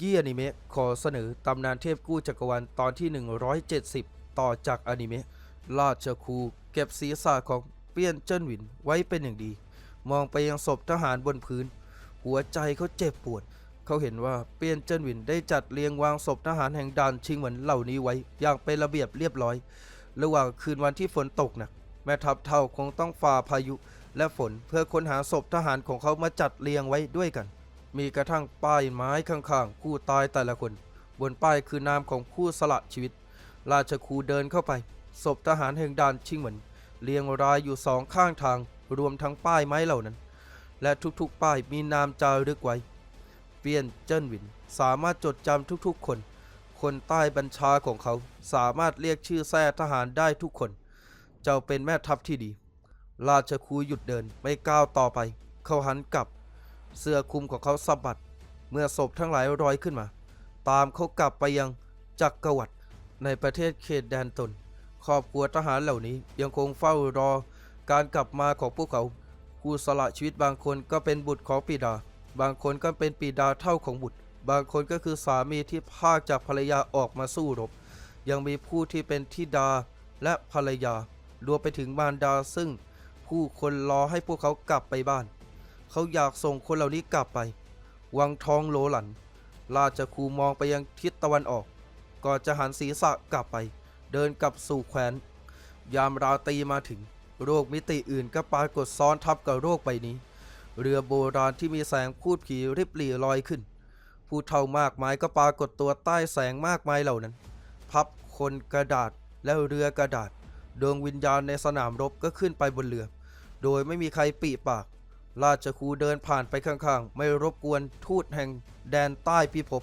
ยี้อนิเมะขอเสนอตำนานเทพกู้จักรวาลตอนที่ 170 ต่อจากอนิเมะราชครูเก็บศีรษะของเปี้ยนเจิ้นหวินไว้เป็นอย่างดี มองไปยังศพทหารบนพื้น หัวใจเขาเจ็บปวด เขาเห็นว่าเปี้ยนเจิ้นหวินได้จัดเรียงวางศพทหารแห่งด่านชิงเหมือนเหล่านี้ไว้อย่างเป็นระเบียบเรียบร้อย ระหว่างคืนวันที่ฝนตกหนักแม่ทัพเท่าคงต้องฝ่าพายุและฝนเพื่อค้นหาศพทหารของเขามาจัดเรียงไว้ด้วยกัน มีกระทั่งป้ายไม้ข้างๆผู้ตายแต่ละคน บนป้ายคือนามของผู้สละชีวิต ราชครูเดินเข้าไป ศพทหารแห่งด่านชิงเหมินเรียงรายอยู่สองข้างทาง รวมทั้งป้ายไม้เหล่านั้น และทุกๆป้ายมีนามจารึกไว้ เปียนเจิ้นหวินสามารถจดจำทุกๆคน คนใต้บัญชาของเขาสามารถเรียกชื่อแท้ทหารได้ทุกคน เจ้าเป็นแม่ทัพที่ดี ราชครูหยุดเดินไม่ก้าวต่อไป เขาหันกลับ เสื้อคลุมของเขาสะบัด เมื่อศพทั้งหลายลอยขึ้นมา ตามเขากลับไปยังจักรวรรดิในประเทศเขตแดนตน ครอบครัวทหารเหล่านี้ยังคงเฝ้ารอการกลับมาของพวกเขาผู้สละชีวิตบางคนก็เป็นบุตรของปิดา บางคนก็เป็นปิดาเท่าของบุตร บางคนก็คือสามีที่พากจากภรรยาออกมาสู้รบ ยังมีผู้ที่เป็นทิดาและภรรยารวมไปถึงมารดาซึ่ง ผู้คนรอให้พวกเขากลับไปบ้าน เขาอยากส่งคนเหล่านี้กลับไป วังทองโลหลัน ราชครูมองไปยังทิศตะวันออก ก่อนจะหันศีรษะกลับไป เดินกลับสู่แคว้น ยามราตรีมาถึง โรคมิติอื่นก็ปรากฏซ้อนทับกับโรคใบนี้ เรือโบราณที่มีแสงพูดผีริบหรี่ลอยขึ้น ผู้เท่ามากมายก็ปรากฏตัวใต้แสงมากมายเหล่านั้น พับคนกระดาษและเรือกระดาษ ดวงวิญญาณในสนามรบก็ขึ้นไปบนเรือ โดยไม่มีใครปีปาก ราชครูเดินผ่านไปข้างๆ ไม่รบกวนทูตแห่งแดนใต้พิภพ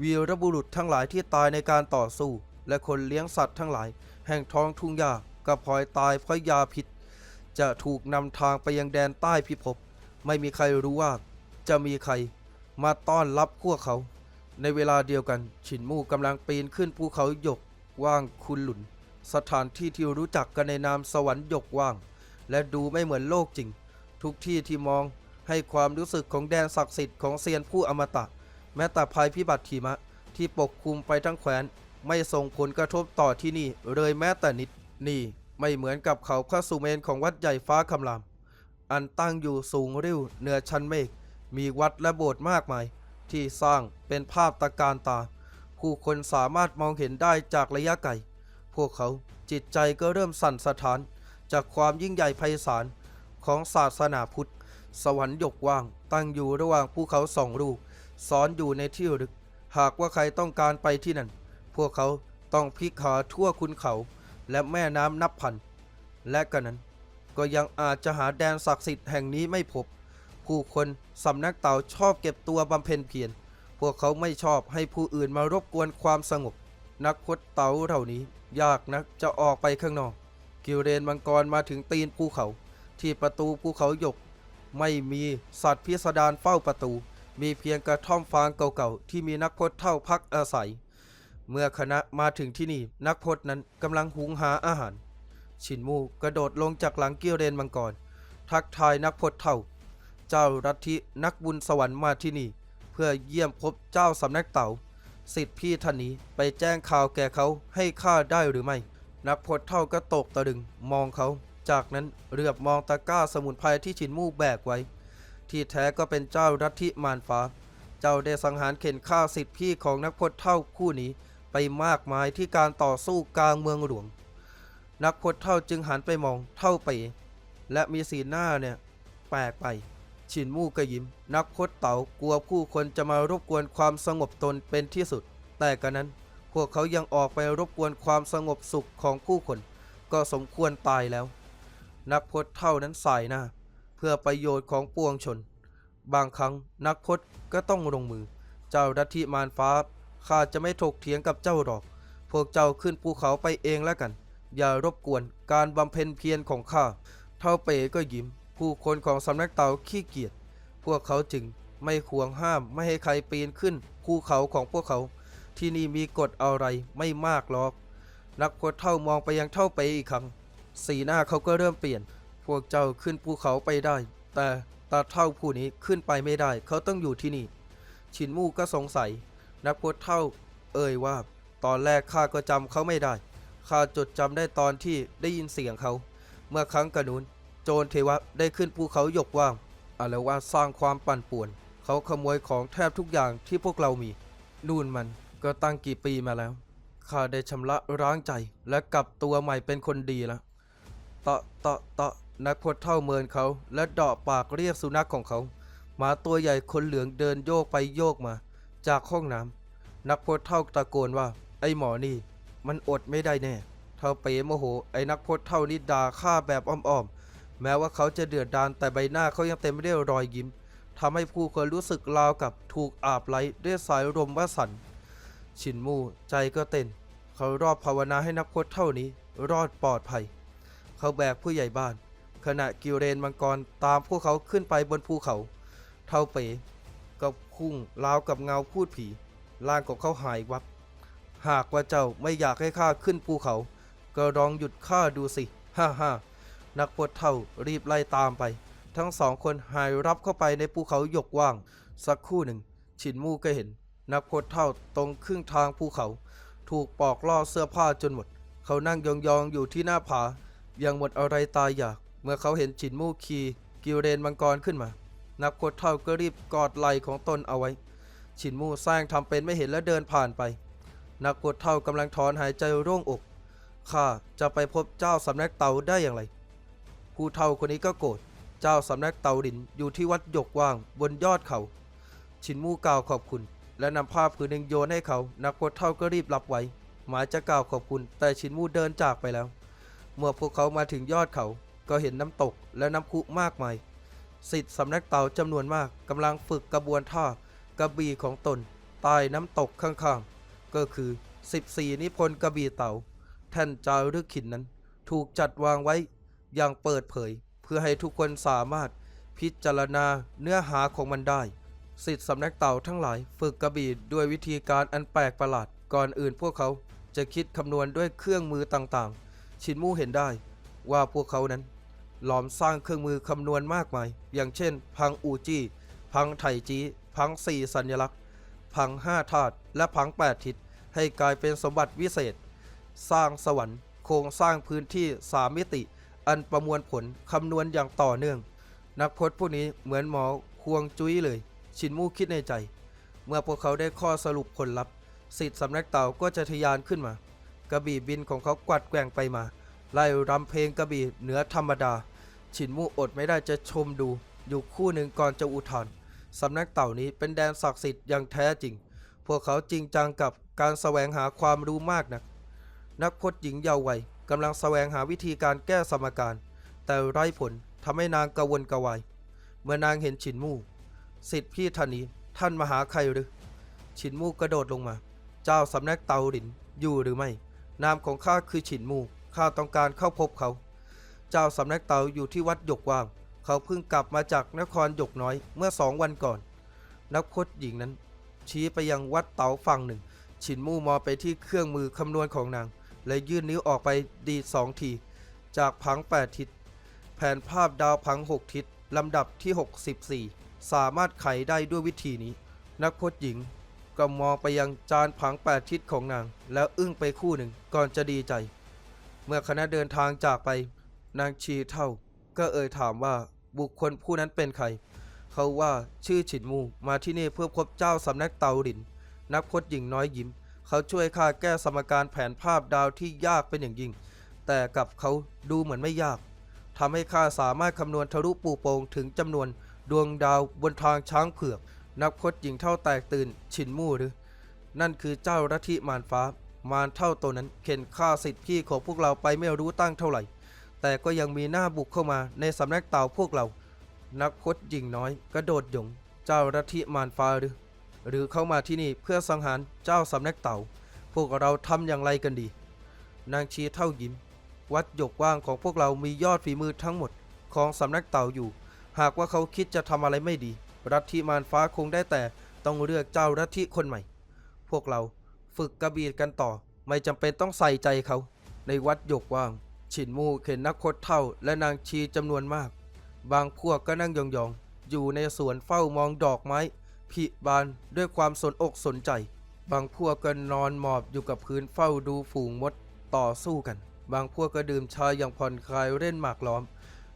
วีรบุรุษทั้งหลายที่ตายในการต่อสู้ และคนเลี้ยงสัตว์ทั้งหลาย แห่งท้องทุ่งหญ้าก็พลอยตายเพราะยาพิษ จะถูกนำทางไปยังแดนใต้พิภพ ไม่มีใครรู้ว่า จะมีใครมาต้อนรับพวกเขา ในเวลาเดียวกัน ฉินมู่กำลังปีนขึ้นภูเขาหยกว่างคุณหลุน สถานที่ที่รู้จักกันในนามสวรรค์หยกว่าง และดูไม่เหมือนโลกจริง ทุกที่ที่มองให้ความรู้สึกของแดนศักดิ์สิทธิ์ของเซียนผู้อมตะ แม้แต่ภัยพิบัติหิมะ ที่ปกคลุมไปทั้งแคว้นไม่ส่งผลกระทบต่อที่นี่เลยแม้แต่นิดนี่ไม่เหมือนกับเขาพระสุเมนของวัดใหญ่ฟ้าคำรามอันตั้งอยู่สูงริ้วเหนือชั้นเมฆมีวัดและโบสถ์มากมาย ที่สร้างเป็นภาพตะการตา ผู้คนสามารถมองเห็นได้จากระยะไกลพวกเขาจิตใจก็เริ่มสั่นสะท้าน จากความยิ่งใหญ่ไพศาล ของศาสนาพุทธ สวรรค์ยกว่าง ตั้งอยู่ระหว่างภูเขาสองลูกซ้อนอยู่ในที่ลึก หากว่าใครต้องการไปที่นั่น พวกเขาต้องพลิกขาทั่วคุณเขา และแม่น้ำนับพัน และกันนั้น ก็ยังอาจจะหาแดนศักดิ์สิทธิ์แห่งนี้ไม่พบ ผู้คนสำนักเต่าชอบเก็บตัวบำเพ็ญเพียร พวกเขาไม่ชอบให้ผู้อื่นมารบกวนความสงบ นักพจน์เต่าเหล่านี้ ยากนักจะออกไปข้างนอก กิวเรนมังกรมาถึงตีนภูเขา ที่ประตูภูเขาหยก ไม่มีสัตว์พิสดารเฝ้าประตู มีเพียงกระท่อมฟางเก่าๆที่มีนักพจน์เท่าพักอาศัย เมื่อคณะมาถึงที่นี่นักพจน์นั้นกำลังหุงหาอาหาร ชินมูกระโดดลงจากหลังเกี้ยวเรนมังกร ทักทายนักพจน์เท่า เจ้ารัทินักบุญสวรรค์มาที่นี่ เพื่อเยี่ยมพบเจ้าสำนักเต่าสิทธิพี่ท่านนี้ไปแจ้งข่าวแก่เขาให้ข้าได้หรือไม่ นักพจน์เท่าก็ตกตะลึงมองเขา จากนั้นเรือบมองตะกร้าสมุนไพรที่ฉินมู่แบกไว้ ที่แท้ก็เป็นเจ้ารัทธิมารฟ้า เจ้าได้สังหารเข็นฆ่าสิทธิพี่ของนักพจน์เท่าคู่นี้ไปมากมายที่การต่อสู้กลางเมืองหลวง นักพจน์เท่าจึงหันไปมองเท่าไป และมีสีหน้าเนี่ยแปลกไปฉินมู่ก็ยิ้ม นักพจน์เต่ากลัวผู้คนจะมารบกวนความสงบตนเป็นที่สุด แต่กันนั้นพวกเขายังออกไปรบกวนความสงบสุขของผู้คน ก็สมควรตายแล้ว นักพจน์เท่านั้นใสายหน้า เพื่อประโยชน์ของปวงชน บางครั้งนักพจน์ก็ต้องลงมือ เจ้าดัทธิมารฟ้าข้าจะไม่ถกเถียงกับเจ้าหรอก พวกเจ้าขึ้นภูเขาไปเองแล้วกัน อย่ารบกวนการบำเพ็ญเพียรของข้า เท่าเป๋ก็ยิ้ม ผู้คนของสำนักเต่าขี้เกียจ พวกเขาจึงไม่ควงห้ามไม่ให้ใครปีนขึ้นภูเขาของพวกเขา ที่นี่มีกฎอะไรไม่มากหรอก นักพจน์เท่ามองไปยังเท่าเป๋อีกครั้ง สีหน้าเขาก็เริ่มเปลี่ยน พวกเจ้าขึ้นภูเขาไปได้ แต่ตาเท่าผู้นี้ขึ้นไปไม่ได้ เขาต้องอยู่ที่นี่ฉินมู่ก็สงสัย นักพจน์เท่า เอ่ยว่า ตอนแรกข้าก็จำเขาไม่ได้ ข้าจดจำได้ตอนที่ได้ยินเสียงเขา เมื่อครั้งกระนุนโจรเทวะได้ขึ้นภูเขาหยกว่างอะไรว่าสร้างความปั่นป่วน เขาขโมยของแทบทุกอย่างที่พวกเรามี นู่นมันก็ตั้งกี่ปีมาแล้ว ข้าได้ชำระร้างใจและกลับตัวใหม่เป็นคนดีแล้ว ตาะเตาะเตาะนักพจน์เท่าเมินเขา และเดาะปากเรียกสุนัขของเขาหมาตัวใหญ่คนเหลืองเดินโยกไปโยกมา จากห้องน้ำนักพจน์เท่าตะโกนว่า ไอ้หมอนี่ มันอดไม่ได้แน่เท่าเป๋โมโห ไอ้นักพจน์เท่านี้ด่าข้าแบบอ้อมๆ แม้ว่าเขาจะเดือดดาลแต่ใบหน้าเขายังเต็มไปด้วยรอยยิ้มทำให้ผู้คนรู้สึกราวกับถูกอาบไหลด้วยสายลมวสัน ชินมูใจก็เต้น เขารอบภาวนาให้นักพจน์เท่านี้ รอดปลอดภัย เขาแบกผู้ใหญ่บ้าน ขณะกิวเรนมังกรตามพวกเขาขึ้นไปบนภูเขา เท่าเป๋ก็พุ่งราวกับเงาพูดผีร่างของเขาหายวับ หากว่าเจ้าไม่อยากให้ข้าขึ้นภูเขา ก็ลองหยุดข้าดูสิ ฮ่าฮ่านักพจน์เท่ารีบไล่ตามไป ทั้งสองคนหายรับเข้าไปในภูเขาหยกว่าง สักครู่หนึ่งฉินมู่ก็เห็น นักพจน์เท่าตรงครึ่งทางภูเขา ถูกปอกล่อเสื้อผ้าจนหมด เขานั่งยองๆอยู่ที่หน้าผา ยังหมดอะไรตายอยาก เมื่อเขาเห็นฉินมู่ขี่กิวเรนมังกรขึ้นมา นักพจน์เท่าก็รีบกอดไหล่ของตนเอาไว้ฉินมู่สร้างทำเป็นไม่เห็นและเดินผ่านไป นักพจน์เท่ากำลังถอนหายใจโล่งอกข้าจะไปพบเจ้าสำนักเต่าได้อย่างไร ผู้เท่าคนนี้ก็โกรธเจ้าสำนักเต่าดินอยู่ที่วัดหยกว่างบนยอดเขา ชินมู่กล่าวขอบคุณ และนำผ้าผืนหนึ่งโยนให้เขา นักพจน์เท่าก็รีบรับไว้ หมายจะกล่าวขอบคุณ แต่ชินมู่เดินจากไปแล้ว เมื่อพวกเขามาถึงยอดเขา ก็เห็นน้ำตกและน้ำพุมากมายสิทธิ์สำนักเต่าจำนวนมากกำลังฝึกกระบวนท่ากระบี่ของตนใต้น้ำตกข้างๆ ก็คือ 14 นิพนธ์กระบี่เต่า แท่นจารึกขินนั้น ถูกจัดวางไว้อย่างเปิดเผย เพื่อให้ทุกคนสามารถพิจารณาเนื้อหาของมันได้ สิทธิ์สำนักเต่าทั้งหลายฝึกกระบี่ด้วยวิธีการอันแปลกประหลาด ก่อนอื่นพวกเขาจะคิดคำนวณด้วยเครื่องมือต่างๆ ชินมูเห็นได้ว่าพวกเขานั้นหลอมสร้างเครื่องมือคำนวณมากมาย อย่างเช่น พังอูจี้ พังไถจีพังสี่สัญลักษณ์ พังห้าธาตุและพังแปดทิศให้กลายเป็นสมบัติวิเศษ สร้างสวรรค์ โครงสร้างพื้นที่สามมิติ อันประมวลผลคำนวณอย่างต่อเนื่อง นักพจน์พวกนี้เหมือนหมอควงจุ้ยเลย ชินมูคิดในใจ เมื่อพวกเขาได้ข้อสรุปผลลัพธ์สิทธิสำนักเต่าก็จะทะยานขึ้นมา กระบี่บินของเขากวัดแกว่งไปมา ไล่รำเพลงกระบี่เหนือธรรมดา ฉินมู่อดไม่ได้จะชมดู อยู่คู่หนึ่งก่อนจะอุทานสำนักเต่านี้เป็นแดนศักดิ์สิทธิ์อย่างแท้จริง พวกเขาจริงจังกับการแสวงหาความรู้มากนัก นักพจน์หญิงเยาว์วัยกำลังแสวงหาวิธีการแก้สมการ แต่ไร้ผลทำให้นางกระวนกระวาย เมื่อนางเห็นฉินมู่สิทธิพี่ท่านนี้ท่านมาหาใครหรือ ฉินมู่กระโดดลงมา เจ้าสำนักเตาหลินอยู่หรือไม่ นามของข้าคือฉินมู่ข้าต้องการเข้าพบเขา เจ้าสำนักเตาอยู่ที่วัดหยกว่างเขาเพิ่งกลับมาจากนครหยกน้อยเมื่อสองวันก่อน นักพจน์หญิงนั้น ชี้ไปยังวัดเต๋าฝั่งหนึ่ง ฉินมู่มองไปที่เครื่องมือคำนวณของนาง และยื่นนิ้วออกไปดีสองที จากผังแปดทิศ แผนภาพดาวผังหกทิศลำดับที่ 64 สามารถไขได้ด้วยวิธีนี้ นักพจน์หญิง ก็มองไปยังจานผังแปดทิศของนาง แล้วอึ้งไปคู่หนึ่งก่อนจะดีใจ เมื่อคณะเดินทางจากไป นางชีเท่า ก็เอ่ยถามว่าบุคคลผู้นั้นเป็นใคร เขาว่าชื่อฉินมูมาที่นี่เพื่อพบเจ้าสำนักเตาหลิน นักพจน์หญิงน้อยยิ้ม เขาช่วยข้าแก้สมการแผนภาพดาวที่ยากเป็นอย่างยิ่ง แต่กับเขาดูเหมือนไม่ยากทำให้ข้าสามารถคำนวณทะลุปูโปงถึงจำนวนดวงดาวบนทางช้างเผือก นักพจน์หญิงเท่าแตกตื่นฉินมู่หรือ นั่นคือเจ้ารัทิมารฟ้า มารเท่าตัวนั้นเข็นฆ่าสิทธิพี่ของพวกเราไปไม่รู้ตั้งเท่าไหร่ แต่ก็ยังมีหน้าบุกเข้ามาในสำนักเต่าพวกเรา นักพจน์หญิงน้อยกระโดดหยง เจ้ารัทิมารฟ้าหรือ หรือเข้ามาที่นี่เพื่อสังหารเจ้าสำนักเต่า พวกเราทำอย่างไรกันดี นางชีเท่ายิ้ม วัดหยกว่างของพวกเรามียอดฝีมือทั้งหมดของสำนักเต่าอยู่ หากว่าเขาคิดจะทำอะไรไม่ดี รัฐทิมารฟ้าคงได้แต่ต้องเลือกเจ้ารัฐทิคนใหม่ พวกเราฝึกกระบีดกันต่อ ไม่จำเป็นต้องใส่ใจเขา ในวัดหยกว่าง ฉินมูเข็นนักพจน์เท่า และนางชีจำนวนมาก บางพวกก็นั่งยองๆ อยู่ในสวนเฝ้ามองดอกไม้ ผิบานด้วยความสนอกสนใจ บางพวกก็นอนหมอบอยู่กับพื้นเฝ้าดูฝูงมดต่อสู้กัน บางพวกก็ดื่มชาอย่างผ่อนคลายเล่นหมากล้อม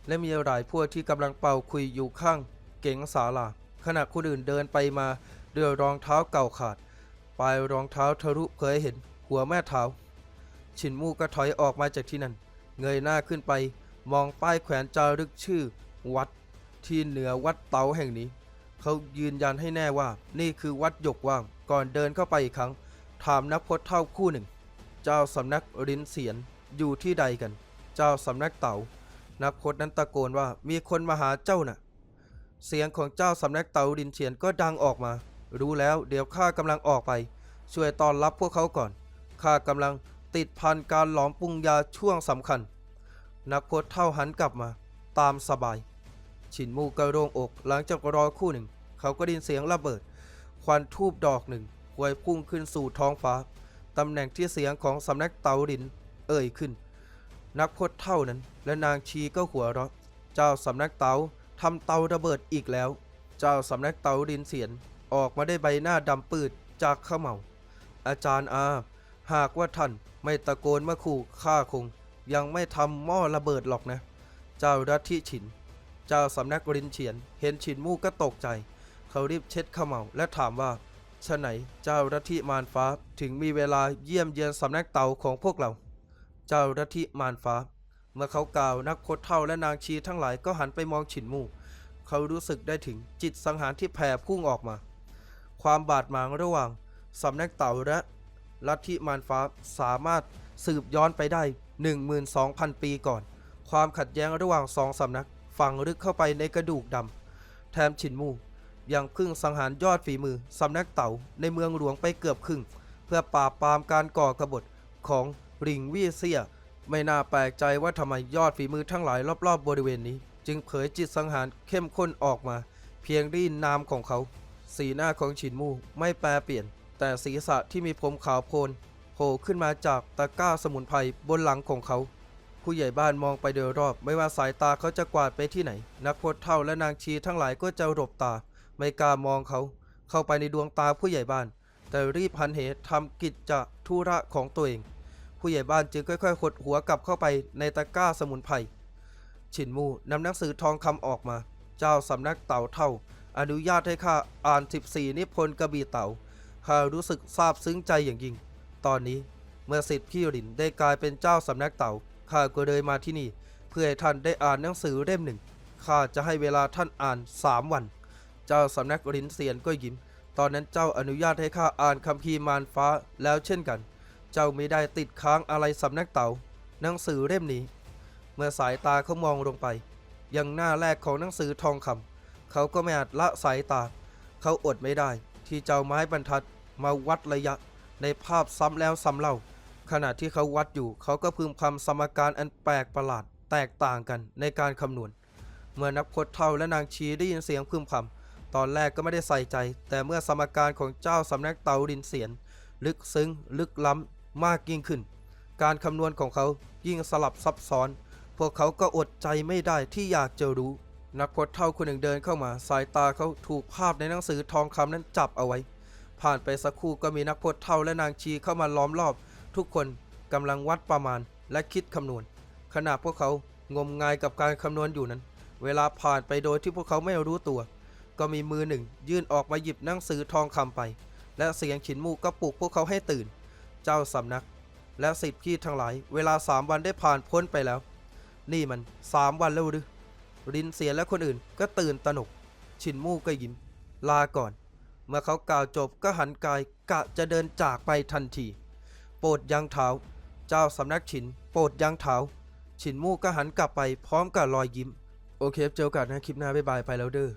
และมีหลายพวกที่กำลังเป่าคุยอยู่ข้าง เก๋งศาลาขณะคนอื่นเดินไปมาด้วยรองเท้าเก่าขาด ปลายรองเท้าทะลุเผยเห็นหัวแม่เท้า ชินมูก็ถอยออกมาจากที่นั่น เงยหน้าขึ้นไป มองป้ายแขวนจารึกชื่อ วัดที่เหนือวัดเต๋าแห่งนี้ เขายืนยันให้แน่ว่านี่คือวัดหยกว่าง ก่อนเดินเข้าไปอีกครั้ง ถามนักพจน์เท่าคู่หนึ่ง เจ้าสำนักรินเสียนอยู่ที่ใดกัน เจ้าสำนักเต๋านักพจน์นั้นตะโกนว่ามีคนมาหาเจ้าน่ะ เสียงของเจ้าสำนักเตาดินเฉียนก็ดังออกมา รู้แล้วเดี๋ยวข้ากำลังออกไป ช่วยต้อนรับพวกเขาก่อน ข้ากำลังติดพันการหลอมปรุงยาช่วงสำคัญ นักพจเท่าหันกลับมา ตามสบายฉินมูกระโรงอกหลังจากรอคู่หนึ่ง เขาก็ดินเสียงระเบิด ควันทูบดอกหนึ่งหวยพุ่งขึ้นสู่ท้องฟ้า ตำแหน่งที่เสียงของสำนักเตาดิน เอ่ยขึ้น นักพจเท่านั้น และนางชีก็หัวเราะ เจ้าสำนักเตา ทำเตาระเบิดอีกแล้ว เจ้าสำนักเตาดินเสียนออกมาได้ใบหน้าดำปืดจากข้าเหมาอาจารย์อา หากว่าท่านไม่ตะโกนมาขู่ข้าคง ยังไม่ทำหม้อระเบิดหรอกนะ เจ้ารัทิฉิน เจ้าสำนักรินเฉียน เห็นฉินมู่ก็ตกใจ เขารีบเช็ดข้าเหมาและถามว่าฉะไหนเจ้ารัทิมารฟ้าถึงมีเวลาเยี่ยมเยียนสำนักเตาของพวกเรา เจ้ารัทิมารฟ้า เมื่อเขากล่าวนักโคตเท่าและนางชีทั้งหลายก็หันไปมองฉินมู่เขารู้สึกได้ถึงจิตสังหารที่แผ่พุ่งออกมา ความบาดหมางระหว่างสำนักเต่าและลัทธิมารฟ้าสามารถสืบย้อนไปได้ 12,000 ปีก่อน ความขัดแย้งระหว่างสองสำนักฝังลึกเข้าไปในกระดูกดำแถมฉินมู่ยังพึ่งสังหารยอดฝีมือสำนักเต่าในเมืองหลวงไปเกือบครึ่ง เพื่อปราบปรามการก่อกบฏของริงวี่เซีย ไม่น่าแปลกใจว่าทำไมยอดฝีมือทั้งหลายรอบๆบบริเวณนี้ จึงเผยจิตสังหารเข้มข้นออกมา เพียงได้ยินนามของเขา สีหน้าของฉินมู่ไม่แปรเปลี่ยน แต่ศีรษะที่มีผมขาวโพลนโผล่ขึ้นมาจากตะกร้าสมุนไพรบนหลังของเขา ผู้ใหญ่บ้านมองไปโดยรอบ ไม่ว่าสายตาเขาจะกวาดไปที่ไหน นักพจเท่าและนางชีทั้งหลายก็จะหลบตา ไม่กล้ามองเขา เข้าไปในดวงตาผู้ใหญ่บ้าน แต่รีบหันเหทำกิจจะธุระของตัวเอง ผู้ใหญ่บ้านจึงค่อยๆหดหัวกลับเข้าไปในตะกร้าสมุนไพรฉินมูนำหนังสือทองคำออกมา เจ้าสำนักเต่าเท่า อนุญาตให้ข้าอ่าน 14 นิพนธ์กระบี่เต่าข้ารู้สึกซาบซึ้งใจอย่างยิ่ง ตอนนี้เมื่อสิทธิ์พี่หลินได้กลายเป็นเจ้าสำนักเต่าข้าก็เลยมาที่นี่ เพื่อให้ท่านได้อ่านหนังสือเล่มหนึ่งข้าจะให้เวลาท่านอ่าน3วัน เจ้าสำนักลินเซียนก็ยิ้ม ตอนนั้นเจ้าอนุญาตให้ข้าอ่านคัมภีมารฟ้าแล้วเช่นกัน เจ้าไม่ได้ติดค้างอะไรสำนักเต่าหนังสือเล่มนี้ เมื่อสายตาเขามองลงไป ยังหน้าแรกของหนังสือทองคำเขาก็ไม่อาจละสายตา เขาอดไม่ได้ ที่เจ้าไม้บรรทัดมาวัดระยะ ในภาพซ้ำแล้วซ้ำเล่า ขณะที่เขาวัดอยู่ เขาก็พึมพำสมการอันแปลกประหลาดแตกต่างกันในการคำนวณ เมื่อนักพจน์เท่าและนางชีได้ยินเสียงพึมพำตอนแรกก็ไม่ได้ใส่ใจ แต่เมื่อสมการของเจ้าสำนักเตาดินเสียน ลึกซึ้ง ลึกล้ำ มากยิ่งขึ้น การคำนวณของเขายิ่งสลับซับซ้อน พวกเขาก็อดใจไม่ได้ที่อยากจะรู้ นักพจน์เท่าคนหนึ่งเดินเข้ามา สายตาเขาถูกภาพในหนังสือทองคำนั้นจับเอาไว้ ผ่านไปสักครู่ก็มีนักพจน์เท่าและนางชีเข้ามาล้อมรอบ ทุกคนกำลังวัดประมาณและคิดคำนวณ ขณะพวกเขางมงายกับการคำนวณอยู่นั้น เวลาผ่านไปโดยที่พวกเขาไม่รู้ตัว ก็มีมือหนึ่ง ยื่นออกมาหยิบหนังสือทองคำไป และเสียงฉินมูกก็ปลุกพวกเขาให้ตื่น เจ้าสำนัก และสิทธิพี่ทั้งหลาย เวลาสามวันได้ผ่านพ้นไปแล้ว นี่มันสามวันแล้วหรือรินเสียและคนอื่นก็ตื่นตระหนกฉินมู่ก็ยิ้ม ลาก่อน เมื่อเขากล่าวจบก็หันกายกะจะเดินจากไปทันที โปรดยังเท้า เจ้าสำนักฉิน โปรดยังเท้า ฉินมู่ก็หันกลับไปพร้อมกับรอยยิ้ม โอเคเจอกันนะคลิปหน้าบ๊ายบายไปแล้วเด้อ